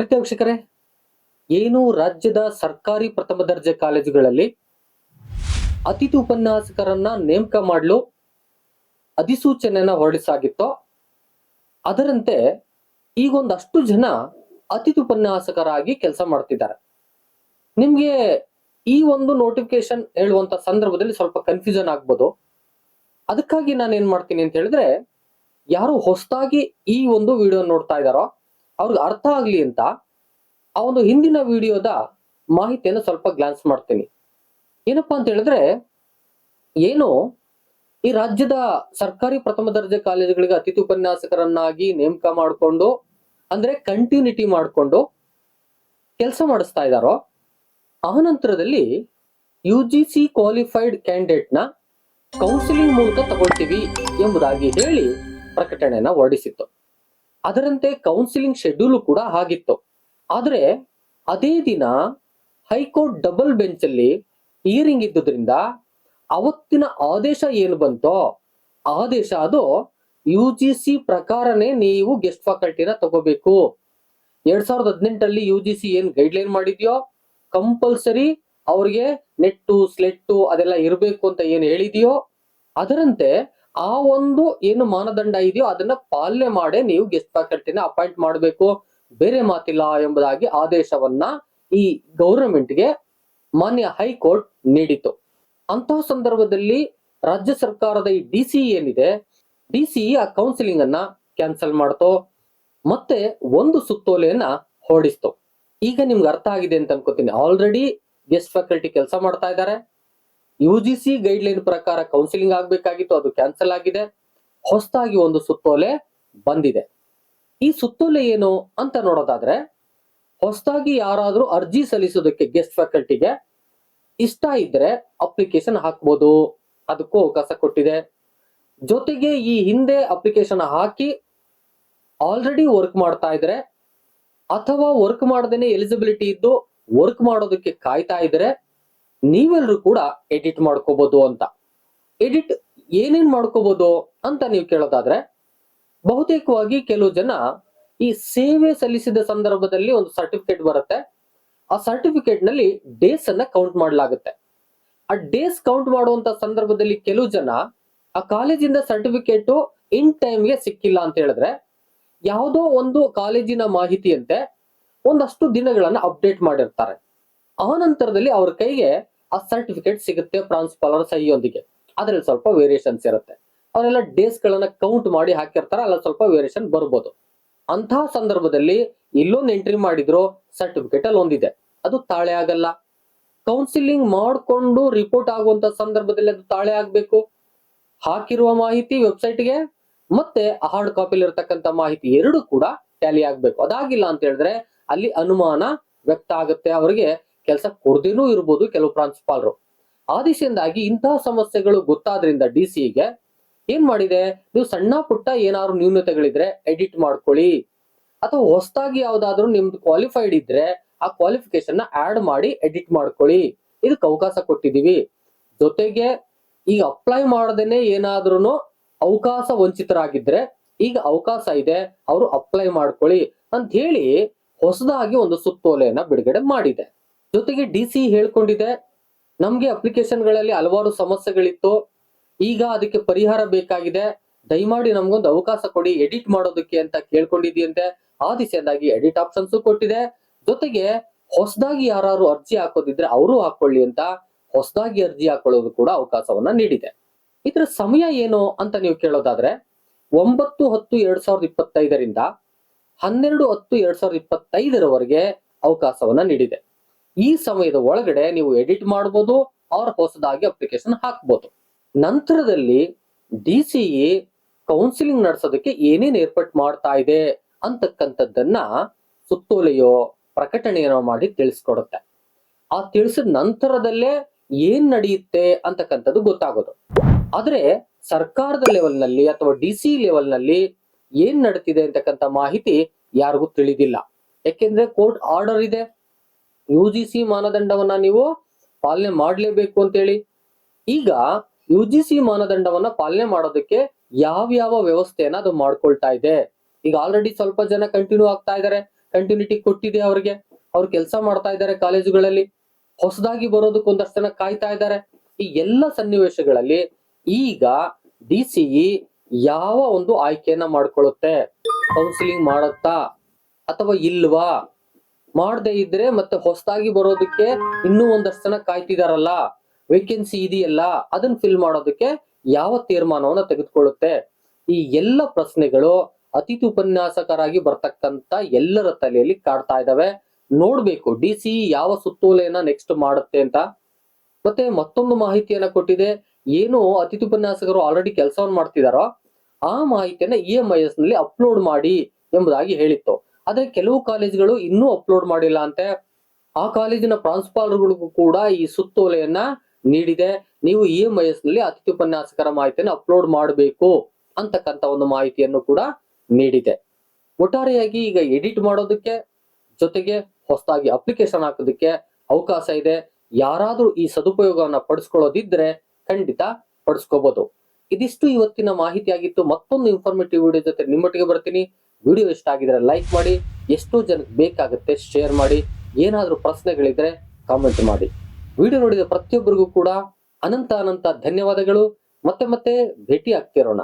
ಪ್ರೀತಿ ವೀಕ್ಷಕರೇ, ಏನು ರಾಜ್ಯದ ಸರ್ಕಾರಿ ಪ್ರಥಮ ದರ್ಜೆ ಕಾಲೇಜುಗಳಲ್ಲಿ ಅತಿಥಿ ಉಪನ್ಯಾಸಕರನ್ನ ನೇಮಕ ಮಾಡಲು ಅಧಿಸೂಚನೆಯನ್ನ ಹೊರಡಿಸಾಗಿತ್ತೋ, ಅದರಂತೆ ಈಗೊಂದಷ್ಟು ಜನ ಅತಿಥಿ ಉಪನ್ಯಾಸಕರಾಗಿ ಕೆಲಸ ಮಾಡ್ತಿದ್ದಾರೆ. ನಿಮ್ಗೆ ಈ ಒಂದು ನೋಟಿಫಿಕೇಶನ್ ಹೇಳುವಂತ ಸಂದರ್ಭದಲ್ಲಿ ಸ್ವಲ್ಪ ಕನ್ಫ್ಯೂಷನ್ ಆಗ್ಬೋದು. ಅದಕ್ಕಾಗಿ ನಾನು ಏನ್ ಮಾಡ್ತೀನಿ ಅಂತ ಹೇಳಿದ್ರೆ, ಯಾರು ಹೊಸದಾಗಿ ಈ ಒಂದು ವಿಡಿಯೋ ನೋಡ್ತಾ ಇದ್ದಾರೋ ಅವ್ರಿಗೆ ಅರ್ಥ ಆಗ್ಲಿ ಅಂತ ಆ ಒಂದು ಹಿಂದಿನ ವಿಡಿಯೋದ ಮಾಹಿತಿಯನ್ನು ಸ್ವಲ್ಪ ಗ್ಲಾನ್ಸ್ ಮಾಡ್ತೀನಿ. ಏನಪ್ಪಾ ಅಂತ ಹೇಳಿದ್ರೆ, ಏನು ಈ ರಾಜ್ಯದ ಸರ್ಕಾರಿ ಪ್ರಥಮ ದರ್ಜೆ ಕಾಲೇಜುಗಳಿಗೆ ಅತಿಥಿ ಉಪನ್ಯಾಸಕರನ್ನಾಗಿ ನೇಮಕ ಮಾಡಿಕೊಂಡು, ಅಂದ್ರೆ ಕಂಟಿನ್ಯೂಟಿ ಮಾಡಿಕೊಂಡು ಕೆಲಸ ಮಾಡಿಸ್ತಾ ಇದ್ದಾರೋ ಆ ನಂತರದಲ್ಲಿ ಯು ಜಿ ಸಿ ಕ್ವಾಲಿಫೈಡ್ ಕ್ಯಾಂಡಿಡೇಟ್ನ ಕೌನ್ಸಿಲಿಂಗ್ ಮೂಲಕ ತಗೊಳ್ತೀವಿ ಎಂಬುದಾಗಿ ಹೇಳಿ ಪ್ರಕಟಣೆಯನ್ನ ಹೊರಡಿಸಿತ್ತು. ಅದರಂತೆ ಕೌನ್ಸಿಲಿಂಗ್ ಶೆಡ್ಯೂಲು ಕೂಡ ಆಗಿತ್ತು ಆದರೆ ಅದೇ ದಿನ ಹೈಕೋರ್ಟ್ ಡಬಲ್ ಬೆಂಚ್ ಅಲ್ಲಿ ಹಿಯರಿಂಗ್ ಇದ್ದುದರಿಂದ ಅವತ್ತಿನ ಆದೇಶ ಏನು ಬಂತೋ, ಆದೇಶ ಅದು ಯು ಜಿ ಸಿ ಪ್ರಕಾರನೇ ನೀವು ಗೆಸ್ಟ್ ಫ್ಯಾಕಲ್ಟಿನ ತಗೋಬೇಕು. ಎರಡ್ ಸಾವಿರದ ಹದಿನೆಂಟರಲ್ಲಿ ಯು ಜಿ ಸಿ ಏನ್ ಗೈಡ್ಲೈನ್ ಮಾಡಿದ್ಯೋ ಕಂಪಲ್ಸರಿ ಅವ್ರಿಗೆ ನೆಟ್ಟು, ಸ್ಲೆಟ್ಟು ಅದೆಲ್ಲ ಇರಬೇಕು ಅಂತ ಏನು ಹೇಳಿದೆಯೋ, ಅದರಂತೆ ಆ ಒಂದು ಏನು ಮಾನದಂಡ ಇದೆಯೋ ಅದನ್ನ ಪಾಲನೆ ಮಾಡೇ ನೀವು ಗೆಸ್ಟ್ ಫ್ಯಾಕಲ್ಟಿನ ಅಪಾಯಿಂಟ್ ಮಾಡಬೇಕು. ಬೇರೆ ಮಾತಿಲ್ಲ ಎಂಬುದಾಗಿ ಆದೇಶವನ್ನ ಈ ಗೌರ್ಮೆಂಟ್ಗೆ ಮಾನ್ಯ ಹೈಕೋರ್ಟ್ ನೀಡಿತು ಅಂತಹ ಸಂದರ್ಭದಲ್ಲಿ ರಾಜ್ಯ ಸರ್ಕಾರದ ಈ ಡಿ ಸಿ ಏನಿದೆ ಡಿ ಸಿ ಆ ಕೌನ್ಸಿಲಿಂಗ್ ಅನ್ನ ಕ್ಯಾನ್ಸಲ್ ಮಾಡ್ತೋ. ಮತ್ತೆ ಒಂದು ಸುತ್ತೋಲೆಯನ್ನ ಹೊರಡಿಸ್ತು. ಈಗ ನಿಮ್ಗೆ ಅರ್ಥ ಆಗಿದೆ ಅಂತ ಅನ್ಕೋತೀನಿ. ಆಲ್ರೆಡಿ ಗೆಸ್ಟ್ ಫ್ಯಾಕಲ್ಟಿ ಕೆಲಸ ಮಾಡ್ತಾ ಇದ್ದಾರೆ. ಯು ಜಿ ಸಿ ಗೈಡ್ಲೈನ್ ಪ್ರಕಾರ ಕೌನ್ಸಿಲಿಂಗ್ ಆಗಬೇಕಾಗಿತ್ತು, ಅದು ಕ್ಯಾನ್ಸಲ್ ಆಗಿದೆ. ಹೊಸದಾಗಿ ಒಂದು ಸುತ್ತೋಲೆ ಬಂದಿದೆ. ಈ ಸುತ್ತೋಲೆ ಏನು ಅಂತ ನೋಡೋದಾದ್ರೆ, ಹೊಸದಾಗಿ ಯಾರಾದರೂ ಅರ್ಜಿ ಸಲ್ಲಿಸೋದಕ್ಕೆ ಗೆಸ್ಟ್ ಫ್ಯಾಕಲ್ಟಿಗೆ ಇಷ್ಟ ಇದ್ರೆ ಅಪ್ಲಿಕೇಶನ್ ಹಾಕ್ಬೋದು. ಅದಕ್ಕೂ ಅವಕಾಶ ಕೊಟ್ಟಿದೆ. ಜೊತೆಗೆ ಈ ಹಿಂದೆ ಅಪ್ಲಿಕೇಶನ್ ಹಾಕಿ ಆಲ್ರೆಡಿ ವರ್ಕ್ ಮಾಡ್ತಾ ಇದ್ರೆ, ಅಥವಾ ವರ್ಕ್ ಮಾಡದೇನೆ ಎಲಿಜಿಬಿಲಿಟಿ ಇದ್ದು ವರ್ಕ್ ಮಾಡೋದಕ್ಕೆ ಕಾಯ್ತಾ ಇದ್ರೆ ನೀವೆಲ್ಲರೂ ಕೂಡ ಎಡಿಟ್ ಮಾಡ್ಕೋಬಹುದು ಅಂತ. ಎಡಿಟ್ ಏನೇನ್ ಮಾಡ್ಕೋಬಹುದು ಅಂತ ನೀವು ಕೇಳೋದಾದ್ರೆ, ಬಹುತೇಕವಾಗಿ ಕೆಲವು ಜನ ಈ ಸೇವೆ ಸಲ್ಲಿಸಿದ ಸಂದರ್ಭದಲ್ಲಿ ಒಂದು ಸರ್ಟಿಫಿಕೇಟ್ ಬರುತ್ತೆ. ಆ ಸರ್ಟಿಫಿಕೇಟ್ನಲ್ಲಿ ಡೇಸ್ ಅನ್ನ ಕೌಂಟ್ ಮಾಡಲಾಗುತ್ತೆ. ಆ ಡೇಸ್ ಕೌಂಟ್ ಮಾಡುವಂತ ಸಂದರ್ಭದಲ್ಲಿ ಕೆಲವು ಜನ ಆ ಕಾಲೇಜಿಂದ ಸರ್ಟಿಫಿಕೇಟ್ ಇನ್ ಟೈಮ್ಗೆ ಸಿಕ್ಕಿಲ್ಲ ಅಂತ ಹೇಳಿದ್ರೆ, ಯಾವುದೋ ಒಂದು ಕಾಲೇಜಿನ ಮಾಹಿತಿಯಂತೆ ಒಂದಷ್ಟು ದಿನಗಳನ್ನ ಅಪ್ಡೇಟ್ ಮಾಡಿರ್ತಾರೆ. ಆ ನಂತರದಲ್ಲಿ ಅವ್ರ ಕೈಗೆ ಆ ಸರ್ಟಿಫಿಕೇಟ್ ಸಿಗುತ್ತೆ ಪ್ರಾನ್ಸಿಪಾಲರ ಸಹಿಯೊಂದಿಗೆ. ಅದ್ರಲ್ಲಿ ಸ್ವಲ್ಪ ವೇರಿಯೇಷನ್ಸ್ ಇರುತ್ತೆ. ಅವರೆಲ್ಲ ಡೇಸ್ ಗಳನ್ನ ಕೌಂಟ್ ಮಾಡಿ ಹಾಕಿರ್ತಾರೆ ಅಲ್ಲ ಸ್ವಲ್ಪ ವೇರಿಯೇಷನ್ ಬರ್ಬೋದು. ಅಂತಹ ಸಂದರ್ಭದಲ್ಲಿ ಇಲ್ಲೊಂದು ಎಂಟ್ರಿ ಮಾಡಿದ್ರು ಸರ್ಟಿಫಿಕೇಟ್ ಅಲ್ಲಿ ಒಂದಿದೆ. ಅದು ತಾಳೆ ಆಗಲ್ಲ. ಕೌನ್ಸಿಲಿಂಗ್ ಮಾಡಿಕೊಂಡು ರಿಪೋರ್ಟ್ ಆಗುವಂತ ಸಂದರ್ಭದಲ್ಲಿ ಅದು ತಾಳೆ ಆಗ್ಬೇಕು. ಹಾಕಿರುವ ಮಾಹಿತಿ ವೆಬ್ಸೈಟ್ಗೆ ಮತ್ತೆ ಹಾರ್ಡ್ ಕಾಪಿಲಿ ಇರತಕ್ಕಂತ ಮಾಹಿತಿ ಎರಡು ಕೂಡ ಟ್ಯಾಲಿ ಆಗ್ಬೇಕು. ಅದಾಗಿಲ್ಲ ಅಂತ ಹೇಳಿದ್ರೆ ಅಲ್ಲಿ ಅನುಮಾನ ವ್ಯಕ್ತ ಆಗುತ್ತೆ. ಅವರಿಗೆ ಕೆಲಸ ಕೊಡದೇನೂ ಇರ್ಬೋದು ಕೆಲವು ಪ್ರಾಂಶುಪಾಲರು. ಆ ದಿಶೆಯಿಂದಾಗಿ ಇಂತಹ ಸಮಸ್ಯೆಗಳು ಗೊತ್ತಾದ್ರಿಂದ ಡಿ ಸಿಗೆ ಏನ್ ಮಾಡಿದೆ? ನೀವು ಸಣ್ಣ ಪುಟ್ಟ ಏನಾದ್ರು ನ್ಯೂನತೆಗಳಿದ್ರೆ ಎಡಿಟ್ ಮಾಡ್ಕೊಳ್ಳಿ. ಅಥವಾ ಹೊಸದಾಗಿ ಯಾವ್ದಾದ್ರು ನಿಮ್ದು ಕ್ವಾಲಿಫೈಡ್ ಇದ್ರೆ ಆ ಕ್ವಾಲಿಫಿಕೇಶನ್ನ ಆಡ್ ಮಾಡಿ ಎಡಿಟ್ ಮಾಡ್ಕೊಳ್ಳಿ. ಇದಕ್ಕೆ ಅವಕಾಶ ಕೊಟ್ಟಿದೀವಿ ಜೊತೆಗೆ ಈಗ ಅಪ್ಲೈ ಮಾಡದೇನೆ ಏನಾದ್ರೂ ಅವಕಾಶ ವಂಚಿತರಾಗಿದ್ರೆ ಈಗ ಅವಕಾಶ ಇದೆ, ಅವರು ಅಪ್ಲೈ ಮಾಡ್ಕೊಳ್ಳಿ ಅಂತ ಹೇಳಿ ಹೊಸದಾಗಿ ಒಂದು ಸುತ್ತೋಲೆಯನ್ನ ಬಿಡುಗಡೆ ಮಾಡಿದೆ. ಜೊತೆಗೆ ಡಿ ಸಿ ಹೇಳ್ಕೊಂಡಿದೆ, ನಮ್ಗೆ ಅಪ್ಲಿಕೇಶನ್ಗಳಲ್ಲಿ ಹಲವಾರು ಸಮಸ್ಯೆಗಳಿತ್ತು. ಈಗ ಅದಕ್ಕೆ ಪರಿಹಾರ ಬೇಕಾಗಿದೆ. ದಯಮಾಡಿ ನಮ್ಗೊಂದು ಅವಕಾಶ ಕೊಡಿ, ಎಡಿಟ್ ಮಾಡೋದಕ್ಕೆ ಅಂತ ಕೇಳ್ಕೊಂಡಿದೆಯಂತೆ ಆ ದಿಸೆಯಿಂದಾಗಿ ಎಡಿಟ್ ಆಪ್ಷನ್ಸ್ ಕೊಟ್ಟಿದೆ. ಜೊತೆಗೆ ಹೊಸದಾಗಿ ಯಾರು ಅರ್ಜಿ ಹಾಕೋದಿದ್ರೆ ಅವರು ಹಾಕೊಳ್ಳಿ ಅಂತ ಹೊಸದಾಗಿ ಅರ್ಜಿ ಹಾಕೊಳ್ಳೋದು ಕೂಡ ಅವಕಾಶವನ್ನ ನೀಡಿದೆ. ಇದರ ಸಮಯ ಏನು ಅಂತ ನೀವು ಕೇಳೋದಾದ್ರೆ, ಒಂಬತ್ತು ಹತ್ತು ಎರಡ್ ಸಾವಿರದ ಇಪ್ಪತ್ತೈದರಿಂದ ಹನ್ನೆರಡು ಹತ್ತು ಎರಡ್ ಸಾವಿರದ ಇಪ್ಪತ್ತೈದರವರೆಗೆ ಅವಕಾಶವನ್ನ ನೀಡಿದೆ. ಈ ಸಮಯದ ಒಳಗಡೆ ನೀವು ಎಡಿಟ್ ಮಾಡ್ಬೋದು ಅವ್ರ ಹೊಸದಾಗಿ ಅಪ್ಲಿಕೇಶನ್ ಹಾಕ್ಬೋದು. ನಂತರದಲ್ಲಿ ಡಿ ಸಿ ಕೌನ್ಸಿಲಿಂಗ್ ನಡೆಸೋದಕ್ಕೆ ಏನೇನ್ ಏರ್ಪಾಟ್ ಮಾಡ್ತಾ ಇದೆ ಅಂತಕ್ಕಂಥದ್ದನ್ನ ಸುತ್ತೋಲೆಯೋ ಪ್ರಕಟಣೆಯನ್ನೋ ಮಾಡಿ ತಿಳಿಸ್ಕೊಡುತ್ತೆ. ಆ ತಿಳಿಸಿದ ನಂತರದಲ್ಲೇ ಏನ್ ನಡೆಯುತ್ತೆ ಅಂತಕ್ಕಂಥದ್ದು ಗೊತ್ತಾಗೋದು. ಆದ್ರೆ ಸರ್ಕಾರದ ಲೆವೆಲ್ನಲ್ಲಿ ಅಥವಾ ಡಿ ಸಿ ಲೆವೆಲ್ನಲ್ಲಿ ಏನ್ ನಡೀತಿದೆ ಅಂತಕ್ಕಂಥ ಮಾಹಿತಿ ಯಾರಿಗೂ ತಿಳಿದಿಲ್ಲ. ಯಾಕೆಂದ್ರೆ ಕೋರ್ಟ್ ಆರ್ಡರ್ ಇದೆ. ಯು ಜಿ ಸಿ ಮಾನದಂಡವನ್ನ ನೀವು ಪಾಲನೆ ಮಾಡಲೇಬೇಕು ಅಂತೇಳಿ. ಈಗ ಯು ಜಿ ಸಿ ಮಾನದಂಡವನ್ನ ಪಾಲನೆ ಮಾಡೋದಕ್ಕೆ ಯಾವ್ಯಾವ ವ್ಯವಸ್ಥೆಯನ್ನ ಅದು ಮಾಡ್ಕೊಳ್ತಾ ಇದೆ? ಈಗ ಆಲ್ರೆಡಿ ಸ್ವಲ್ಪ ಜನ ಕಂಟಿನ್ಯೂ ಆಗ್ತಾ ಇದ್ದಾರೆ ಕಂಟಿನ್ಯೂಟಿ ಕೊಟ್ಟಿದೆ ಅವ್ರಿಗೆ. ಅವ್ರು ಕೆಲಸ ಮಾಡ್ತಾ ಇದ್ದಾರೆ ಕಾಲೇಜುಗಳಲ್ಲಿ. ಹೊಸದಾಗಿ ಬರೋದಕ್ಕೆ ಒಂದಷ್ಟು ಜನ ಕಾಯ್ತಾ ಇದ್ದಾರೆ ಈ ಎಲ್ಲ ಸನ್ನಿವೇಶಗಳಲ್ಲಿ ಈಗ ಡಿ ಸಿಇ ಯಾವ ಒಂದು ಆಯ್ಕೆಯನ್ನ ಮಾಡ್ಕೊಳ್ಳುತ್ತೆ? ಕೌನ್ಸಿಲಿಂಗ್ ಮಾಡುತ್ತಾ ಅಥವಾ ಇಲ್ವಾ? ಮಾಡದೇ ಇದ್ರೆ ಮತ್ತೆ ಹೊಸದಾಗಿ ಬರೋದಕ್ಕೆ ಇನ್ನೂ ಒಂದಷ್ಟು ಜನ ಕಾಯ್ತಿದಾರಲ್ಲ? ವೇಕೆನ್ಸಿ ಇದೆಯಲ್ಲ? ಅದನ್ನ ಫಿಲ್ ಮಾಡೋದಕ್ಕೆ ಯಾವ ತೀರ್ಮಾನವನ್ನ ತೆಗೆದುಕೊಳ್ಳುತ್ತೆ? ಈ ಎಲ್ಲ ಪ್ರಶ್ನೆಗಳು ಅತಿಥಿ ಉಪನ್ಯಾಸಕರಾಗಿ ಬರ್ತಕ್ಕಂತ ಎಲ್ಲರ ತಲೆಯಲ್ಲಿ ಕಾಡ್ತಾ ಇದಾವೆ. ನೋಡ್ಬೇಕು ಡಿ ಸಿ ಯಾವ ಸುತ್ತೋಲೆಯನ್ನ ನೆಕ್ಸ್ಟ್ ಮಾಡುತ್ತೆ ಅಂತ. ಮತ್ತೆ ಮತ್ತೊಂದು ಮಾಹಿತಿಯನ್ನ ಕೊಟ್ಟಿದೆ. ಏನು ಅತಿಥಿ ಉಪನ್ಯಾಸಕರು ಆಲ್ರೆಡಿ ಕೆಲಸವನ್ನು ಮಾಡ್ತಿದಾರೋ, ಆ ಮಾಹಿತಿಯನ್ನ ಇ ಎಂ ಐ ಎಸ್ನಲ್ಲಿ ಅಪ್ಲೋಡ್ ಮಾಡಿ ಎಂಬುದಾಗಿ ಹೇಳಿತ್ತು. ಆದ್ರೆ ಕೆಲವು ಕಾಲೇಜುಗಳು ಇನ್ನೂ ಅಪ್ಲೋಡ್ ಮಾಡಿಲ್ಲ ಅಂತೆ. ಆ ಕಾಲೇಜಿನ ಪ್ರಾಂಶುಪಾಲರುಗಳಿಗೂ ಕೂಡ ಈ ಸುತ್ತೋಲೆಯನ್ನ ನೀಡಿದೆ. ನೀವು ಇ ಎಂ ಐ ಎಸ್ನಲ್ಲಿ ಅತಿಥಿ ಉಪನ್ಯಾಸಕರ ಮಾಹಿತಿಯನ್ನು ಅಪ್ಲೋಡ್ ಮಾಡಬೇಕು ಅಂತಕ್ಕಂತ ಒಂದು ಮಾಹಿತಿಯನ್ನು ಕೂಡ ನೀಡಿದೆ. ಒಟ್ಟಾರೆಯಾಗಿ ಈಗ ಎಡಿಟ್ ಮಾಡೋದಕ್ಕೆ ಜೊತೆಗೆ ಹೊಸದಾಗಿ ಅಪ್ಲಿಕೇಶನ್ ಹಾಕೋದಕ್ಕೆ ಅವಕಾಶ ಇದೆ. ಯಾರಾದ್ರೂ ಈ ಸದುಪಯೋಗವನ್ನ ಪಡಿಸ್ಕೊಳ್ಳೋದಿದ್ರೆ ಖಂಡಿತ ಪಡಿಸ್ಕೋಬಹುದು ಇದಿಷ್ಟು ಇವತ್ತಿನ ಮಾಹಿತಿ ಆಗಿತ್ತು ಮತ್ತೊಂದು ಇನ್ಫಾರ್ಮೇಟಿವ್ ವಿಡಿಯೋ ಜೊತೆ ನಿಮ್ಮೊಟ್ಟಿಗೆ ಬರ್ತೀನಿ. ವಿಡಿಯೋ ಇಷ್ಟ ಆಗಿದ್ರೆ ಲೈಕ್ ಮಾಡಿ, ಎಷ್ಟು ಜನಕ್ಕೆ ಬೇಕಾಗುತ್ತೆ ಶೇರ್ ಮಾಡಿ, ಏನಾದರೂ ಪ್ರಶ್ನೆಗಳಿದ್ರೆ ಕಾಮೆಂಟ್ ಮಾಡಿ. ವಿಡಿಯೋ ನೋಡಿದ ಪ್ರತಿಯೊಬ್ಬರಿಗೂ ಕೂಡ ಅನಂತ ಅನಂತ ಧನ್ಯವಾದಗಳು. ಮತ್ತೆ ಮತ್ತೆ ಭೇಟಿ ಆಗ್ತಿರೋಣ